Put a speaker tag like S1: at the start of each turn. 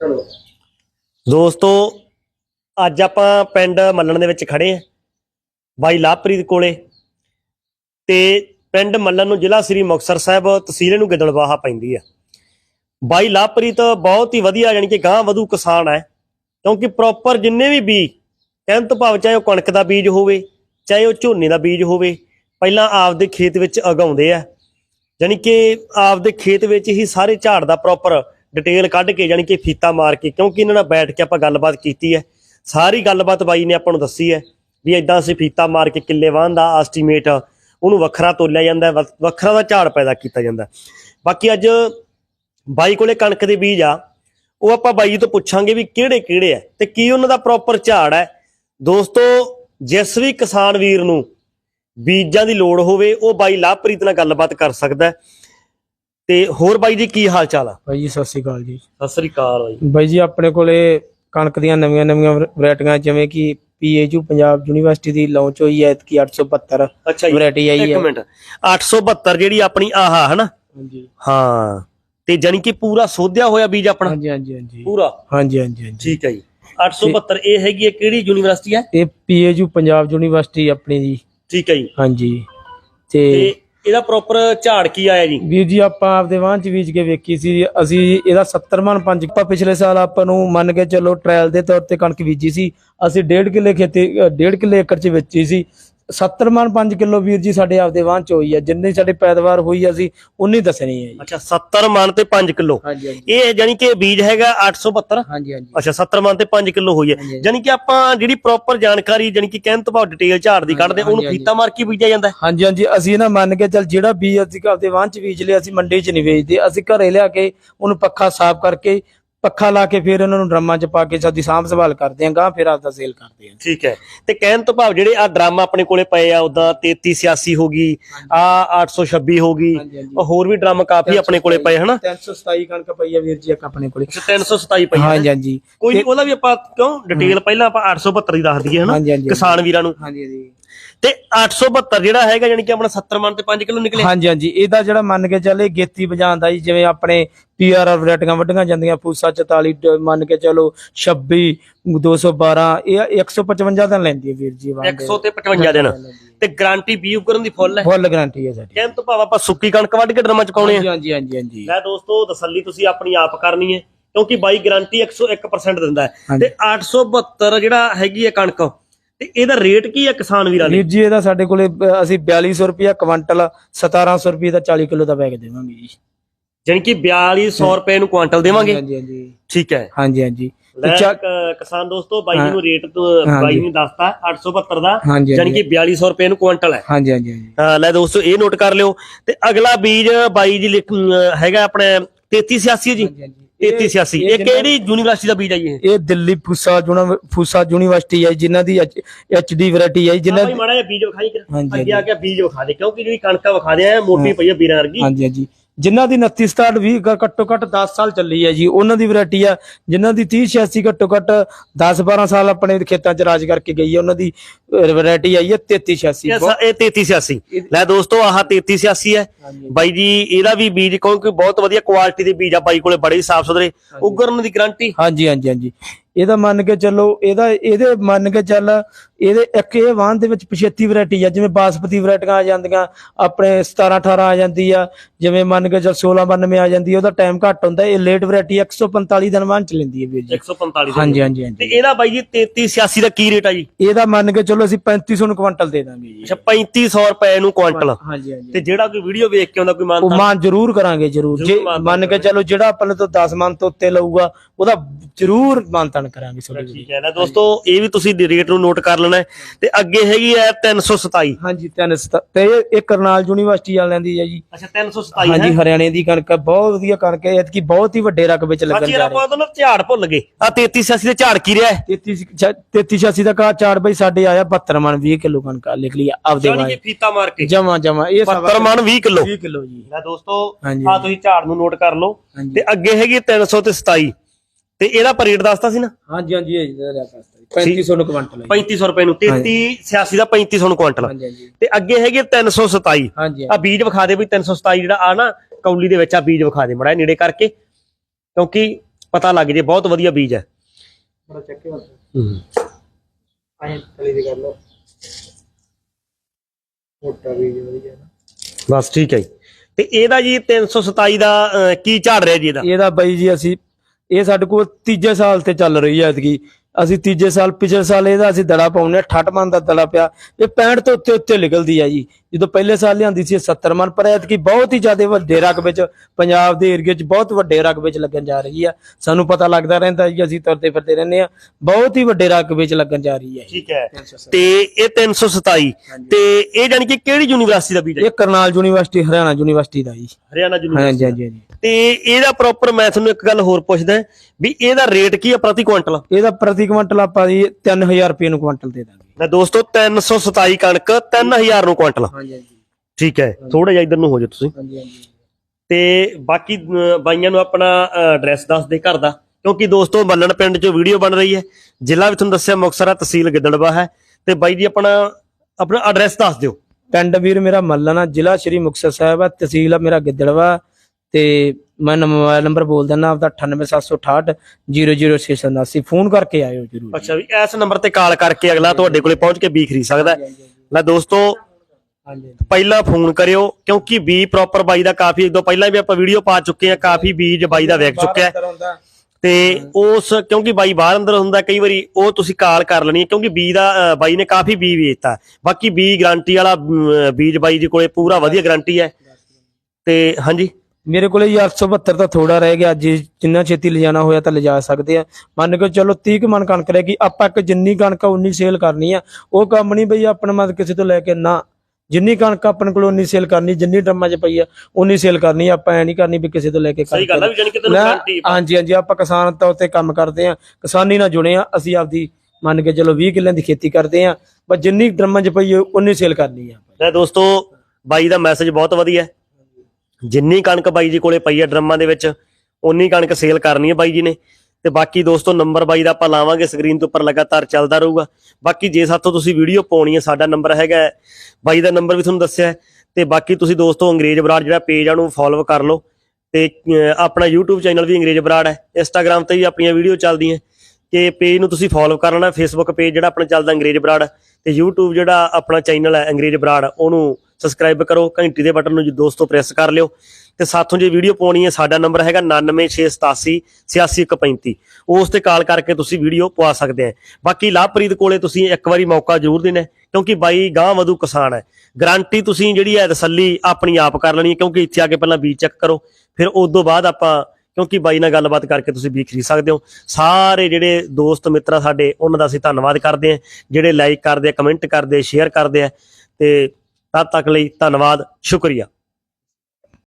S1: ਚਲੋ।
S2: ਦੋਸਤੋ, ਅੱਜ ਆਪਾਂ ਪਿੰਡ ਮੱਲਣ ਦੇ ਵਿੱਚ ਖੜੇ ਆ ਬਾਈ ਲਾਭਪ੍ਰੀਤ ਕੋਲੇ। ਤੇ ਪਿੰਡ ਮੱਲਣ ਨੂੰ ਜ਼ਿਲ੍ਹਾ ਸ੍ਰੀ ਮੁਕਤਸਰ ਸਾਹਿਬ ਤਹਿਸੀਲ ਨੂੰ ਗਿੱਦੜਬਾਹਾ ਪੈਂਦੀ ਆ। ਬਾਈ ਲਾਭਪ੍ਰੀਤ ਬਹੁਤ ਹੀ ਵਧੀਆ, ਯਾਨੀ ਕਿ ਗਾਂ ਵਧੂ ਕਿਸਾਨ ਹੈ, ਕਿਉਂਕਿ ਪ੍ਰੋਪਰ ਜਿੰਨੇ ਵੀ ਬੀਜ, ਕਹਿਣ ਤੋਂ ਭਾਵ ਚਾਹੇ ਉਹ ਕਣਕ ਦਾ ਬੀਜ ਹੋਵੇ, ਚਾਹੇ ਉਹ ਝੋਨੇ ਦਾ ਬੀਜ ਹੋਵੇ, ਪਹਿਲਾਂ ਆਪਦੇ ਖੇਤ ਵਿੱਚ ਉਗਾਉਂਦੇ ਆ। ਯਾਨੀ ਕਿ ਆਪਦੇ ਖੇਤ ਵਿੱਚ ਹੀ ਸਾਰੇ ਝਾੜ ਦਾ ਪ੍ਰੋਪਰ ਡਿਟੇਲ ਕੱਢ ਕੇ ਯਾਨੀ ਕਿ ਫੀਤਾ ਮਾਰ ਕੇ ਕਿਉਂਕਿ ਇਹਨਾਂ ਨਾਲ ਬੈਠ ਕੇ ਆਪਾਂ ਗੱਲਬਾਤ ਕੀਤੀ ਹੈ। ਸਾਰੀ ਗੱਲਬਾਤ ਬਾਈ ਨੇ ਆਪਾਂ ਨੂੰ ਦੱਸੀ ਹੈ ਵੀ ਇਦਾਂ ਅਸੀਂ ਫੀਤਾ ਮਾਰ ਕੇ ਕਿੱਲੇ ਵਾਹਨ ਦਾ ਐਸਟੀਮੇਟ ਉਹਨੂੰ ਵੱਖਰਾ ਤੋਲਿਆ ਜਾਂਦਾ ਹੈ, ਵੱਖਰਾ ਦਾ ਝਾੜ ਪੈਦਾ ਕੀਤਾ ਜਾਂਦਾ ਬਾਕੀ ਅੱਜ ਬਾਈ ਕੋਲੇ ਕਣਕ ਦੇ ਬੀਜ ਆ ਉਹ ਆਪਾਂ ਬਾਈ ਜੀ ਤੋਂ ਪੁੱਛਾਂਗੇ ਵੀ ਕਿਹੜੇ ਕਿਹੜੇ ਆ ਤੇ ਕੀ ਉਹਨਾਂ ਦਾ ਪ੍ਰੋਪਰ ਝਾੜ ਹੈ। ਦੋਸਤੋ ਜਿਸ ਵੀ ਕਿਸਾਨ ਵੀਰ ਨੂੰ ਬੀਜਾਂ ਦੀ ਲੋੜ ਹੋਵੇ ਉਹ ਬਾਈ ਲਾਭਪ੍ਰੀਤ ਨਾਲ ਗੱਲਬਾਤ ਕਰ ਸਕਦਾ ਤੇ ਹੋਰ ਬਾਈ ਜੀ ਕੀ ਹਾਲ ਚਾਲ ਆ?
S3: ਬਾਈ ਜੀ ਸਤਿ ਸ਼੍ਰੀ ਅਕਾਲ ਜੀ।
S2: ਸਤਿ ਸ੍ਰੀ ਅਕਾਲ ਬਾਈ
S3: ਬਾਈ ਜੀ ਆਪਣੇ ਕੋਲੇ ਕਣਕ ਦੀਆਂ ਨਵੀਆਂ ਨਵੀਆਂ ਵੈਰਾਈਟੀਆਂ ਜਿਵੇਂ ਕਿ ਪੀਏਯੂ ਪੰਜਾਬ ਯੂਨੀਵਰਸਿਟੀ ਦੀ ਲਾਂਚ ਹੋਈ ਹੈ ਇਤਕੀ 872
S2: ਅੱਛਾ ਜੀ
S3: ਵੈਰਾਈਟੀ ਆਈ
S2: ਇੱਕ
S3: ਹੈ
S2: ਮਿੰਟ 872 ਜਿਹੜੀ ਆਪਣੀ ਆਹਾ ਹਨਾ?
S3: ਹਾਂਜੀ।
S2: ਹਾਂ। ਤੇ ਜਾਨੀ ਕਿ ਪੂਰਾ ਸੋਧਿਆ ਹੋਇਆ ਬੀਜ ਆਪਣਾ?
S3: ਹਾਂਜੀ ਹਾਂਜੀ ਹਾਂਜੀ।
S2: ਪੂਰਾ?
S3: ਹਾਂਜੀ ਹਾਂਜੀ ਹਾਂਜੀ।
S2: ਠੀਕ ਹੈ ਜੀ। 872 ਇਹ ਹੈਗੀ ਹੈ ਕਿਹੜੀ ਯੂਨੀਵਰਸਿਟੀ ਹੈ?
S3: ਇਹ ਪੀਏਯੂ ਪੰਜਾਬ ਯੂਨੀਵਰਸਿਟੀ ਆਪਣੀ ਜੀ।
S2: ਠੀਕ ਹੈ ਜੀ।
S3: ਹਾਂਜੀ।
S2: ਤੇ ਇਹਦਾ ਪ੍ਰੋਪਰ ਝਾੜ ਕੀ ਆਇਆ ਜੀ?
S3: ਵੀਰ ਜੀ, ਆਪਾਂ ਆਪਦੇ ਵਾਹਨ ਚ ਬੀਜ ਕੇ ਵੇਖੀ ਸੀ। ਅਸੀਂ ਇਹਦਾ 70 ਮਨ ਪੰਜ ਆਪਾਂ ਪਿਛਲੇ ਸਾਲ ਆਪਾਂ ਨੂੰ ਮੰਨ ਕੇ ਚੱਲੋ ਟ੍ਰਾਇਲ ਦੇ ਤੌਰ ਤੇ ਕਣਕ ਬੀਜੀ ਸੀ। ਅਸੀਂ 1.5 ਕਿੱਲੇ ਖੇਤੀ 1.5 ਕਿੱਲੇ ਏਕੜ ਚ ਵੇਚੀ ਸੀ। 70 ਮਣ 5 ਕਿਲੋ ਵੀਰ ਜੀ ਸਾਡੇ ਆਪਦੇ ਵਾਹਨ ਚ ਹੋਈ ਹੈ ਜਿੰਨੀ ਸਾਡੀ ਪੈਦਾਵਾਰ ਹੋਈ ਹੈ, ਅਸੀਂ ਉਨੀ ਦੱਸਣੀ ਹੈ ਜੀ।
S2: ਅੱਛਾ 70 ਮਣ ਤੇ 5 ਕਿਲੋ।
S3: ਹਾਂਜੀ ਹਾਂਜੀ।
S2: ਇਹ ਜਾਨੀ ਕਿ ਬੀਜ ਹੈਗਾ 872
S3: ਹਾਂਜੀ ਹਾਂਜੀ।
S2: ਅੱਛਾ 70 ਮਣ ਤੇ 5 ਕਿਲੋ ਹੋਈ ਹੈ। ਜਾਨੀ ਕਿ ਆਪਾਂ ਜਿਹੜੀ ਪ੍ਰੋਪਰ ਜਾਣਕਾਰੀ ਜਾਨੀ ਕਿ ਕਹਿਣ ਤੋਂ ਭਾਵ ਡਿਟੇਲ ਝਾੜ ਦੀ ਕੱਢਦੇ ਉਹਨੂੰ ਫੀਤਾ ਮਾਰ ਕੇ ਬੀਜਿਆ ਜਾਂਦਾ
S3: ਹਾਂਜੀ ਹਾਂਜੀ। ਅਸੀਂ ਨਾ ਮੰਨ ਕੇ ਚੱਲ ਜਿਹੜਾ ਬੀਜ ਅਸੀਂ ਆਪਦੇ ਵਾਹਨ ਚ ਬੀਜ ਲਿਆ ਅਸੀਂ ਮੰਡੀ ਚ ਨਹੀਂ ਵੇਚਦੇ। ਅਸੀਂ ਘਰੇ ਲਿਆ ਕੇ ਉਹਨੂੰ ਪੱਖਾ ਸਾਫ਼ ਕਰਕੇ ਪੱਖਾ ਲਾ ਕੇ ਫਿਰ ਉਹਨਾਂ ਨੂੰ ਡਰਮਾਂ ਚ ਪਾ ਕੇ ਸਾਡੀ ਸਾਂਭ ਸੰਭਾਲ ਕਰਦੇ ਆਂ ਗਾਂ ਫਿਰ ਆਪਦਾ ਸੇਲ ਕਰਦੇ ਆਂ
S2: ਠੀਕ ਹੈ। ਤੇ ਕਹਿਣ ਤੋਂ ਭਾਵ ਜਿਹੜੇ ਆ ਡਰਮ ਆਪਣੇ ਕੋਲੇ ਪਏ ਆ ਉਦਾਂ 3386 ਹੋ ਗਈ ਆ 826 ਹੋ ਗਈ ਹੋਰ ਵੀ ਡਰਮ ਕਾਫੀ ਆਪਣੇ ਕੋਲੇ ਪਏ ਹਨਾ?
S3: 327 ਕਣਕ ਪਈ ਆ ਵੀਰ ਜੀ ਇੱਕ ਆਪਣੇ ਕੋਲੇ।
S2: 327 ਪਈ
S3: ਹਾਂਜੀ ਹਾਂਜੀ।
S2: ਕੋਈ ਉਹਦਾ ਵੀ ਆਪਾਂ ਕਿਉਂ? ਡਿਟੇਲ ਪਹਿਲਾਂ ਆਪਾਂ 872 ਦੀ ਦੱਸ ਦਈਏ ਹਨਾ? ਕਿਸਾਨ ਵੀਰਾਂ ਨੂੰ।
S3: ਹਾਂਜੀ ਹਾਂਜੀ।
S2: ਤੇ 872 ਜਿਹੜਾ ਹੈਗਾ ਯਾਨੀ ਕਿ ਆਪਣਾ 70 ਮਣ ਤੇ 5 ਕਿਲੋ ਨਿਕਲੇ
S3: ਹਾਂਜੀ ਹਾਂਜੀ ਇਹਦਾ ਜਿਹੜਾ ਮੰਨ ਕੇ ਚੱਲੇ ਗੇਤੀ ਵਜਾਉਂਦਾ ਜੀ ਜਿਵੇਂ ਆਪਣੇ ਪੀਆਰਆਰ ਵੈਰਾਈਟੀਆਂ ਵੱਡੀਆਂ ਜਾਂਦੀਆਂ ਫੂਸਾ 44 ਡ- ਮੰਨ ਕੇ ਚਲੋ 26 212 ਇਹ 155 ਦਿਨ ਲੈਂਦੀ ਹੈ ਵੀਰ ਜੀ ਵਾਂਡੇ।
S2: 100 ਤੇ 55 ਦਿਨ। ਤੇ ਗਾਰੰਟੀ ਬੀ ਉਗਰਨ ਦੀ ਫੁੱਲ ਹੈ।
S3: ਫੁੱਲ ਗਾਰੰਟੀ ਹੈ ਸਾਡੀ।
S2: ਕਹਿਣ ਤੋਂ ਭਾਵ ਆਪਾਂ ਸੁੱਕੀ ਕਣਕ ਵੱਢ ਕੇ ਡਰਮਾਂ ਚ ਪਾਉਣੇ ਆ
S3: ਹਾਂਜੀ ਹਾਂਜੀ ਹਾਂਜੀ
S2: ਲੈ ਦੋਸਤੋ ਤਸੱਲੀ ਤੁਸੀਂ ਆਪਣੀ ਆਪ ਕਰਨੀ ਹੈ ਕਿਉਂਕਿ ਬਾਈ ਗਾਰੰਟੀ 101% ਦਿੰਦਾ ਹੈ। ਤੇ 872 ਜਿਹੜਾ ਹੈਗੀ ਹੈ ਕਣਕ ਤੇ ਇਹਦਾ ਰੇਟ ਕੀ ਹੈ ਕਿਸਾਨ ਵੀਰਾਂ ਲਈ
S3: ਵੀਰ ਜੀ ਇਹਦਾ ਸਾਡੇ ਕੋਲੇ ਅ, ਅਸੀਂ 4200 ਰੁਪਿਆ ਕੁਇੰਟਲ 1700 ਰੁਪਏ ਦਾ 40 ਕਿਲੋ ਦਾ ਬੈਗ ਦੇਵਾਂਗੇ ਜੀ।
S2: ਜਾਣੀ ਕਿ 4200 ਰੁਪਏ ਨੂੰ ਕੁਆਂਟਲ ਦੇਵਾਂਗੇ?
S3: ਹਾਂਜੀ ਹਾਂਜੀ
S2: ਠੀਕ ਹੈ।
S3: ਹਾਂਜੀ ਹਾਂਜੀ। ਤੇ
S2: ਲੈ
S3: ਚਾ-
S2: ਕ- ਕਿਸਾਨ ਦੋਸਤੋ ਬਾਈ। ਨੂੰ ਰੇਟ ਤੋਂ
S3: ਹਾਂਜੀ।
S2: ਬਾਈ ਨੇ ਦੱਸਤਾ 872 ਦਾ
S3: ਹਾਂਜੀ,
S2: ਜਾਣੀ ਕਿ 4200 ਰੁਪਏ ਨੂੰ ਕੁਆਂਟਲ ਹੈ।
S3: ਹਾਂਜੀ ਹਾਂਜੀ ਹਾਂਜੀ।
S2: ਹਾਂ, ਲੈ ਦੋਸਤੋ ਇਹ ਨੋਟ ਕਰ ਲਿਓ। ਤੇ ਅਗਲਾ ਬੀਜ ਬਾਈ ਜੀ ਲਿਖ ਅਮ, ਹੈਗਾ ਆਪਣੇ 3386 ਜੀ।
S3: ਹਾਂਜੀ।
S2: 3386
S3: ਇਹ
S2: ਕਿਹੜੀ ਯੂਨੀਵਰਸਿਟੀ ਦਾ ਬੀਜ ਹੈ ਜੀ ਇਹ?
S3: ਇਹ ਦਿੱਲੀ ਫੂਸਾ ਜੁਨਾ ਫੂਸਾ ਯੂਨੀਵਰਸਿਟੀ ਹੈ ਜਿਨ੍ਹਾਂ ਦੀ ਐਚਡੀ ਵੈਰਾਈਟੀ ਹੈ ਜਿਨ੍ਹਾਂ
S2: ਬਾਈ ਮਾੜਾ ਜਿਹਾ ਬੀਜ ਵਿਖਾਈ ਕਰ
S3: ਹਾਂਜੀ,
S2: ਅੱਗੇ ਆ ਕੇ ਬੀਜ ਵਿਖਾ ਦੇ ਕਿਉਂਕਿ ਜਿਹੜੀ ਕਣਕਾਂ ਵਿਖਾ ਦੇ ਆ ਮੋਟੀ ਪਈ ਆ ਵੀਰਾਂ ਵਰਗੀ।
S3: ਹਾਂਜੀ ਹਾਂਜੀ। ਜਿਨ੍ਹਾਂ ਦੀ 29 67 20 ਗ- ਘੱਟੋ ਘੱਟ 10 ਸਾਲ ਚੱਲੀ ਹੈ ਜੀ ਉਹਨਾਂ ਦੀ ਵੈਰਾਈਟੀ ਆ। ਜਿਨ੍ਹਾਂ ਦੀ 30 86 ਘੱਟੋ ਘੱਟ 10 12 ਸਾਲ ਆਪਣੇ ਖੇਤਾਂ 'ਚ ਰਾਜ ਕਰਕੇ ਗਈ ਹੈ ਉਹਨਾਂ ਦੀ ਵੈਰਾਈਟੀ ਆਈ ਹੈ 33 86
S2: ਇਹ ਸ- ਇਹ 3386 ਲੈ ਦੋਸਤੋ ਆਹ 3386 ਹੈ।
S3: ਹਾਂਜੀ।
S2: ਬਾਈ ਜੀ ਇਹਦਾ ਵੀ ਬੀਜ ਕਿਉਂਕਿ ਬਹੁਤ ਵਧੀਆ ਕੁਆਲਿਟੀ ਦੇ ਬੀਜ ਆ ਬਾਈ ਕੋਲੇ ਬੜੇ ਸਾਫ਼ ਸੁਥਰੇ ਉਗਰਨ ਦੀ ਗਾਰੰਟੀ
S3: ਹਾਂਜੀ ਹਾਂਜੀ ਹਾਂਜੀ। ਇਹਦਾ ਮੰਨ ਕੇ ਚੱਲੋ ਇਹਦਾ ਇਹਦੇ ਮੰਨ ਕੇ ਚੱਲ ਇਹਦੇ ਇੱਕ ਇਹ ਵਾਹਨ ਦੇ ਵਿੱਚ ਪਛੇਤੀ ਵੈਰਾਈਟੀ ਆ ਜਿਵੇਂ ਬਾਸਪਤੀ ਵੈਰਾਈਟੀਆਂ ਆ ਜਾਂਦੀਆਂ ਆਪਣੇ 17 18 ਆ ਜਾਂਦੀ ਆ ਜਿਵੇਂ ਮੰਨ ਕੇ ਚੱਲ 16 92 ਆ ਜਾਂਦੀ ਉਹਦਾ ਟਾਈਮ ਘੱਟ ਹੁੰਦਾ ਇਹ ਲੇਟ ਵੈਰਾਈਟੀ 145 ਦਿਨ ਵਾਹਨ ਚ ਲੈਂਦੀ ਹੈ ਵੀਰ ਜੀ।
S2: 145 ਦੇ
S3: ਹਾਂਜੀ ਹਾਂਜੀ
S2: ਤੇ ਇਹਦਾ ਬਾਈ ਜੀ 3386 ਦਾ ਕੀ ਰੇਟ ਆ ਜੀ?
S3: ਇਹਦਾ ਮੰਨ ਕੇ ਚੱਲੋ ਅਸੀਂ 3500 ਨੂੰ ਕੁਇੰਟਲ ਦੇ ਦਾਂਗੇ ਜੀ।
S2: ਅੱਛਾ 3500 ਰੁਪਏ ਨੂੰ ਕੁਆਂਟਲ।
S3: ਹਾਂਜੀ ਹਾਂਜੀ
S2: ਤੇ ਜਿਹੜਾ ਕੋਈ ਵੀਡੀਓ ਵੇਖ ਕੇ ਆਉਂਦਾ ਕੋਈ
S3: ਉਹ
S2: ਮੰਨਦਾ
S3: ਮਾਨ ਜ਼ਰੂਰ ਕਰਾਂਗੇ ਜ਼ਰੂਰ। ਜੇ ਮੰਨ ਕੇ ਚੱਲੋ ਜਿਹੜਾ ਆਪਣੇ ਤੋਂ 10 ਮਨ ਤੋਂ ਉੱਤੇ ਲਊਗਾ ਉਹਦਾ ਜ਼ਰੂਰ ਮਾਨਤਨ ਕਰਾਂਗੇ
S2: ਠੀਕ ਹੈ। ਨਾ ਦੋਸਤੋ ਇਹ ਵੀ ਤੁਸੀਂ ਰੇਟ ਨੂੰ ਨੋਟ ਕਰ ਹੈ। ਤੇ ਅੱਗੇ ਹੈਗੀ ਹੈ 327
S3: ਹਾਂਜੀ ਤਿੰਨ ਸਤ- ਤੇ ਇਹ- ਕਰਨਾਲ ਯੂਨੀਵਰਸਿਟੀ ਵਾਲਿਆਂ ਦੀ ਹੈ ਜੀ।
S2: ਅੱਛਾ 327
S3: ਹਾਂਜੀ
S2: ਹੈ।
S3: ਹਰਿਆਣੇ ਦੀ ਕਣਕ ਹੈ ਬਹੁਤ ਵਧੀਆ ਕਣਕ ਹੈ ਐਤਕੀ ਬਹੁਤ ਹੀ ਵੱਡੇ ਰਕਬੇ ਚ ਲੱਗਣ ਜਾ ਰਹੀ।
S2: ਆਪਾਂ ਤਾਂ ਝਾੜ ਭੁੱਲ ਗਏ। ਆ 3386 ਦੇ ਝਾੜ ਕੀ ਰਿਹਾ ਹੈ?
S3: 33 33 86 ਦਾ ਕਾ ਚਾਰ ਬਈ ਸਾਡੇ ਆਇਆ 72 ਮਣ 20 ਕਿਲੋ ਕਣਕ ਲਿਖ ਲਈ ਆਪਦੇ ਵਾਏ
S2: ਫੀਤਾ ਮਾਰ ਕੇ।
S3: ਜਮਾ ਜਮਾ ਇਹ ਸਵਾ
S2: 72 ਮਣ 20 ਕਿਲੋ।
S3: 20 ਕਿਲੋ ਜੀ।
S2: ਲੈ ਦੋਸਤੋ। ਆ ਤੁਸੀਂ ਝਾੜ ਨੂੰ ਨੋਟ ਕਰ ਲਓ। ਤੇ ਅੱਗੇ ਹੈਗੀ 300 ਤੇ 27 ਤੇ ਇਹਦਾ ਪਰ ਰੇਟ ਦੱਸਤਾ ਸੀ ਨਾ?
S3: ਹਾਂਜੀ ਹਾਂਜੀ ਇਹ ਜਿਹੜਾ ਲਿਆ ਪਾਸਤਾ 3500 ਨੂੰ ਕੁਇੰਟਲ ਹੈ
S2: 3500 ਰੁਪਏ ਨੂੰ 33 86 ਦਾ 3500 ਨੂੰ ਕੁਆਂਟਲ।
S3: ਹਾਂਜੀ ਹਾਂਜੀ।
S2: ਤੇ ਅੱਗੇ ਹੈਗੀ 327
S3: ਹਾਂਜੀ
S2: ਆ ਬੀਜ ਵਿਖਾ ਦੇ ਵੀ 327 ਜਿਹੜਾ ਆ ਨਾ ਕੌਲੀ ਦੇ ਵਿੱਚ ਆ ਬੀਜ ਵਿਖਾ ਦੇ ਮੜਾ ਨੇੜੇ ਕਰਕੇ ਕਿਉਂਕਿ ਪਤਾ ਲੱਗ ਜੇ ਬਹੁਤ ਵਧੀਆ ਬੀਜ ਹੈ।
S3: ਬੜਾ ਚੱਕੇ ਵਾਲਾ
S2: ਹੂੰ।
S3: ਆਏ ਤਲੀ ਦੀ ਕਰ ਲੋ ਮੋਟਾ ਵੀ ਵਧੀਆ ਨਾ।
S2: ਬਸ ਠੀਕ ਹੈ ਜੀ। ਤੇ ਇਹਦਾ ਜੀ 327 ਦਾ ਕੀ ਝਾੜ ਰਿਹਾ ਜੀ ਇਹਦਾ?
S3: ਇਹਦਾ ਬਾਈ ਜੀ ਅਸੀਂ ਇਹ ਸਾਡੇ ਕੋਲ ਤੀਜੇ ਸਾਲ ਤੇ ਚੱਲ ਰਹੀ ਹੈ ਐਤਕੀ। ਅਸੀਂ ਤੀਜੇ ਸਾਲ ਪਿਛਲੇ ਸਾਲ ਇਹਦਾ ਅਸੀਂ ਦੜਾ ਪਾਉਨੇ 68 ਮਨ ਦਾ ਦੜਾ ਪਿਆ। ਇਹ 65 ਤੋਂ ਉੱਤੇ ਉੱਤੇ ਨਿਕਲਦੀ ਹੈ ਜੀ। ਜਦੋਂ ਪਹਿਲੇ ਸਾਲ ਲਿਆਂਦੀ ਸੀ ਇਹ 70 ਮਨ ਪਰ ਐਤਕੀ ਬਹੁਤ ਹੀ ਜ਼ਿਆਦਾ ਵੱਡੇ ਰਕਬੇ 'ਚ ਪੰਜਾਬ ਦੇ ਏਰੀਏ 'ਚ ਬਹੁਤ ਵੱਡੇ ਰਕਬੇ 'ਚ ਲੱਗਣ ਜਾ ਰਹੀ ਹੈ ਸਾਨੂੰ ਪਤਾ ਲੱਗਦਾ ਰਹਿੰਦਾ ਜੀ ਅਸੀਂ ਤੁਰਦੇ ਫਿਰਦੇ ਰਹਿੰਦੇ ਆ ਬਹੁਤ ਹੀ ਵੱਡੇ ਰਕਬੇ 'ਚ ਲੱਗਣ ਜਾ ਰਹੀ ਹੈ
S2: ਠੀਕ ਹੈ। ਤੇ ਇਹ 327 ਤੇ ਇਹ ਜਾਨੀ ਕਿ ਕਿਹੜੀ ਯੂਨੀਵਰਸਿਟੀ ਦਾ ਬੀਜ ਹੈ
S3: ਇਹ ਕਰਨਾਲ ਯੂਨੀਵਰਸਿਟੀ ਹਰਿਆਣਾ ਯੂਨੀਵਰਸਿਟੀ ਦਾ ਜੀ।
S2: ਹਰਿਆਣਾ ਯੂਨੀਵਰਸਿਟੀ
S3: ਹਾਂਜੀ ਹਾਂਜੀ
S2: ਤੇ ਇਹਦਾ ਪ੍ਰੋਪਰ ਮੈਂ ਤੁਹਾਨੂੰ ਇੱਕ ਗੱਲ ਹੋਰ ਪੁੱਛਦਾ ਵੀ ਇਹਦਾ ਰੇਟ ਕੀ ਹੈ ਪ੍ਰਤੀ ਕੁਇੰਟਲ?
S3: ਇਹਦਾ ਪ੍ਰਤੀ ਕੁਇੰਟਲ ਆਪਾਂ ਜੀ 3000 ਰੁਪਏ ਨੂੰ ਕੁਇੰਟਲ ਦੇ ਦਾਂਗੇ।
S2: ਮੈਂ ਦੋਸਤੋ 327 ਕਣਕ 3000 ਨੂੰ ਕੁਇੰਟਲ
S3: ਹਾਂਜੀ ਹਾਂਜੀ।
S2: ਠੀਕ ਹੈ ਥੋੜਾ ਜਿਹਾ ਇਧਰ ਨੂੰ ਹੋ ਜਾਓ ਤੁਸੀਂ।
S3: ਹਾਂਜੀ ਹਾਂਜੀ।
S2: ਤੇ ਬਾਕੀ ਬਾਈਆਂ ਨੂੰ ਆਪਣਾ ਐਡਰੈਸ ਦੱਸ ਦੇ ਘਰ ਦਾ। ਕਿਉਂਕਿ ਦੋਸਤੋ ਮੱਲਣ ਪਿੰਡ 'ਚ ਵੀਡੀਓ ਬਣ ਰਹੀ ਹੈ। ਜ਼ਿਲ੍ਹਾ ਵੀ ਤੁਹਾਨੂੰ ਦੱਸਿਆ ਮੁਕਤਸਰ ਆ ਤਹਿਸੀਲ ਗਿੱਦੜਵਾ ਹੈ। ਤੇ ਬਾਈ ਜੀ ਆਪਣਾ ਆਪਣਾ ਐਡਰੈਸ ਦੱਸ ਦਿਓ।
S3: ਪਿੰਡ ਵੀਰ ਮੇਰਾ ਮੱਲਣਾ ਜ਼ਿਲ੍ਹਾ ਸ਼੍ਰੀ ਮੁਕਤਸਰ ਸਾਹਿਬ ਹੈ ਤਹਿਸੀਲ ਆ ਮੇਰਾ ਗਿੱਦੜਵਾ। ਤੇ ਮੈਂ ਮੋਬਾਈਲ ਨੰਬਰ ਬੋਲ ਦਿੰਦਾ ਆਪਦਾ 98768 00687 ਫੋਨ ਕਰਕੇ ਆਇਓ ਜਰੂਰ।
S2: ਅੱਛਾ ਵੀ ਇਸ ਨੰਬਰ ਤੇ ਕਾਲ ਕਰਕੇ ਅਗਲਾ ਤੁਹਾਡੇ ਕੋਲੇ ਪਹੁੰਚ ਕੇ ਬੀ ਖਰੀਦ ਸਕਦਾ ਹੈ। ਲੈ ਦੋਸਤੋ
S3: ਹਾਂਜੀ।
S2: ਪਹਿਲਾਂ ਫੋਨ ਕਰਿਓ ਕਿਉਂਕਿ ਬੀ ਪ੍ਰੋਪਰ ਬਾਈ ਦਾ ਕਾਫੀ ਇੱਕ ਦੋ ਪਹਿਲਾਂ ਵੀ ਆਪਾਂ ਵੀਡੀਓ ਪਾ ਚੁੱਕੇ ਆ ਕਾਫੀ ਬੀਜ ਬਾਈ ਦਾ ਵਿਕ ਚੁੱਕਿਆ ਹੈ। ਤੇ ਉਸ ਕਿਉਂਕਿ ਬਾਈ ਬਾਹਰ ਅੰਦਰ ਹੁੰਦਾ ਕਈ ਵਾਰੀ ਉਹ ਤੁਸੀਂ ਕਾਲ ਕਰ ਲੈਣੀ ਹੈ ਕਿਉਂਕਿ ਬੀ ਦਾ ਬਾਈ ਨੇ ਕਾਫੀ ਬੀ ਵੇਚਤਾ ਬਾਕੀ ਬੀ ਗਾਰੰਟੀ ਵਾਲਾ ਅਮ, ਬੀਜ ਬਾਈ ਜੀ ਕੋਲੇ ਪੂਰਾ ਵਧੀਆ ਗਾਰੰਟੀ ਹੈ। ਤੇ ਹਾਂਜੀ।
S3: ਮੇਰੇ ਕੋਲੇ ਜੀ 872 ਤਾਂ ਥੋੜਾ ਰਹਿ ਗਿਆ ਜੇ ਜਿੰਨਾ ਛੇਤੀ ਲਿਜਾਣਾ ਹੋਇਆ ਤਾਂ ਲਿਜਾ ਸਕਦੇ ਆ। ਮੰਨ ਕੇ ਚਲੋ 30 ਕੁ ਮਣ ਕਣਕ ਰਹੇਗੀ ਆਪਾਂ ਇੱਕ ਜਿੰਨੀ ਕਣਕ ਆ ਉਨੀ ਸੇਲ ਕਰਨੀ ਆ। ਉਹ ਕੰਮ ਨਹੀਂ ਬਈ ਆਪਣਾ ਮਤ ਕਿਸੇ ਤੋਂ ਲੈ ਕੇ ਨਾ। ਜਿੰਨੀ ਕਣਕ ਆਪਣੇ ਕੋਲ ਉਨੀ ਸੇਲ ਕਰਨੀ ਜਿੰਨੀ ਡਰਮਾਂ 'ਚ ਪਈ ਆ ਉਨੀ ਸੇਲ ਕਰਨੀ ਆਪਾਂ ਐ ਨਹੀਂ ਕਰਨੀ ਵੀ ਕਿਸੇ ਤੋਂ ਲੈ ਕੇ
S2: ਸਹੀ ਗੱਲ ਹੈ ਵੀ ਜਾਨੀ ਕਿ ਤੈਨੂੰ ਗਾਰੰਟੀ
S3: ਹਾਂਜੀ ਹਾਂਜੀ ਆਪਾਂ ਕਿਸਾਨ ਤੌਰ ਤੇ ਕੰਮ ਕਰਦੇ ਆ। ਕਿਸਾਨੀ ਨਾਲ ਜੁੜੇ ਆ ਅਸੀਂ ਆਪਦੀ ਮੰਨ ਕੇ ਚਲੋ 20 ਕਿੱਲਿਆਂ ਦੀ ਖੇਤੀ ਕਰਦੇ ਆ। ਬਸ ਜਿੰਨੀ ਡਰਮਾਂ 'ਚ ਪਈ ਆ, ਉਨੀ ਸੇਲ ਕਰਨੀ ਆ।
S2: ਲੈ ਦੋਸਤੋ ਬਾਈ ਦਾ ਮੈਸੇਜ ਬਹੁਤ ਵਧੀਆ। ਜਿੰਨੀ ਕਣਕ ਬਾਈ ਜੀ ਕੋਲੇ ਪਈ ਹੈ ਡਰਮਾਂ ਦੇ ਵਿੱਚ ਉਨੀ ਕਣਕ ਸੇਲ ਕਰਨੀ ਹੈ ਬਾਈ ਜੀ ਨੇ। ਤੇ ਬਾਕੀ ਦੋਸਤੋ ਨੰਬਰ ਬਾਈ ਦਾ ਆਪਾਂ ਲਾਵਾਂਗੇ ਸਕਰੀਨ ਦੇ ਉੱਪਰ ਲਗਾਤਾਰ ਚੱਲਦਾ ਰਹੂਗਾ। ਬਾਕੀ ਜੇ ਸਾਥੋਂ ਤੁਸੀਂ ਵੀਡੀਓ ਪਾਉਣੀ ਹੈ ਸਾਡਾ ਨੰਬਰ ਹੈਗਾ ਬਾਈ ਦਾ ਨੰਬਰ ਵੀ ਤੁਹਾਨੂੰ ਦੱਸਿਆ ਹੈ। ਤੇ ਬਾਕੀ ਤੁਸੀਂ ਦੋਸਤੋ, ਅੰਗਰੇਜ਼ ਬਰਾੜ ਜਿਹੜਾ ਪੇਜ ਆ, ਉਹਨੂੰ ਫੋਲੋ ਕਰ ਲਓ। ਤੇ ਆਪਣਾ YouTube ਚੈਨਲ ਵੀ ਅੰਗਰੇਜ਼ ਬਰਾੜ ਹੈ। Instagram ਤੇ ਵੀ ਆਪਣੀਆਂ ਵੀਡੀਓ ਚੱਲਦੀਆਂ। ਕਿ ਪੇਜ ਨੂੰ ਤੁਸੀਂ ਫੋਲੋ ਕਰ ਲੈਣਾ। Facebook ਪੇਜ ਜਿਹੜਾ ਆਪਣਾ ਚੱਲਦਾ ਅੰਗਰੇਜ਼ ਬਰਾੜ ਤੇ YouTube ਜਿਹੜਾ ਆਪਣਾ ਚੈਨਲ ਹੈ, ਅੰਗਰੇਜ਼ ਬਰਾੜ ਉਹਨੂੰ ਸਬਸਕ੍ਰਾਈਬ ਕਰੋ, ਘੰਟੀ ਦੇ ਬਟਨ ਨੂੰ ਜੀ ਦੋਸਤੋ ਪ੍ਰੈਸ ਕਰ ਲਿਓ। ਤੇ ਸਾਥੋਂ ਜੇ ਵੀਡੀਓ ਪਾਉਣੀ ਹੈ, ਸਾਡਾ ਨੰਬਰ ਹੈਗਾ 9968886135 ਉਸ ਤੇ ਕਾਲ ਕਰਕੇ ਤੁਸੀਂ ਵੀਡੀਓ ਪਵਾ ਸਕਦੇ ਆ ਬਾਕੀ ਲਾਭਪ੍ਰੀਤ ਕੋਲੇ ਤੁਸੀਂ ਇੱਕ ਵਾਰੀ ਮੌਕਾ ਜ਼ਰੂਰ ਦੇਣਾ ਕਿਉਂਕਿ ਬਾਈ ਗਾਂ ਵਧੂ ਕਿਸਾਨ ਹੈ। ਗਾਰੰਟੀ ਤੁਸੀਂ ਜਿਹੜੀ ਹੈ ਤਸੱਲੀ ਆਪਣੀ ਆਪ ਕਰ ਲੈਣੀ ਹੈ, ਕਿਉਂਕਿ ਇੱਥੇ ਆ ਕੇ ਪਹਿਲਾਂ ਬੀਜ ਚੈੱਕ ਕਰੋ, ਫਿਰ ਉਸ ਤੋਂ ਬਾਅਦ ਆਪਾਂ ਕਿਉਂਕਿ ਬਾਈ ਨਾਲ ਗੱਲਬਾਤ ਕਰਕੇ ਤੁਸੀਂ ਬੀਜ ਖਰੀਦ ਸਕਦੇ ਹੋ। ਸਾਰੇ ਜਿਹੜੇ ਦੋਸਤ ਮਿੱਤਰ ਸਾਡੇ, ਉਹਨਾਂ ਦਾ ਅਸੀਂ ਧੰਨਵਾਦ ਕਰਦੇ ਹਾਂ। ਜਿਹੜੇ ਲਾਈਕ ਕਰਦੇ ਆ ਕਮੈਂਟ ਕਰਦੇ ਆ ਸ਼ੇਅਰ ਕਰਦੇ ਆ। ਤੇ ਤਦ ਤੱਕ ਲਈ ਧੰਨਵਾਦ ਸ਼ੁਕਰੀਆ।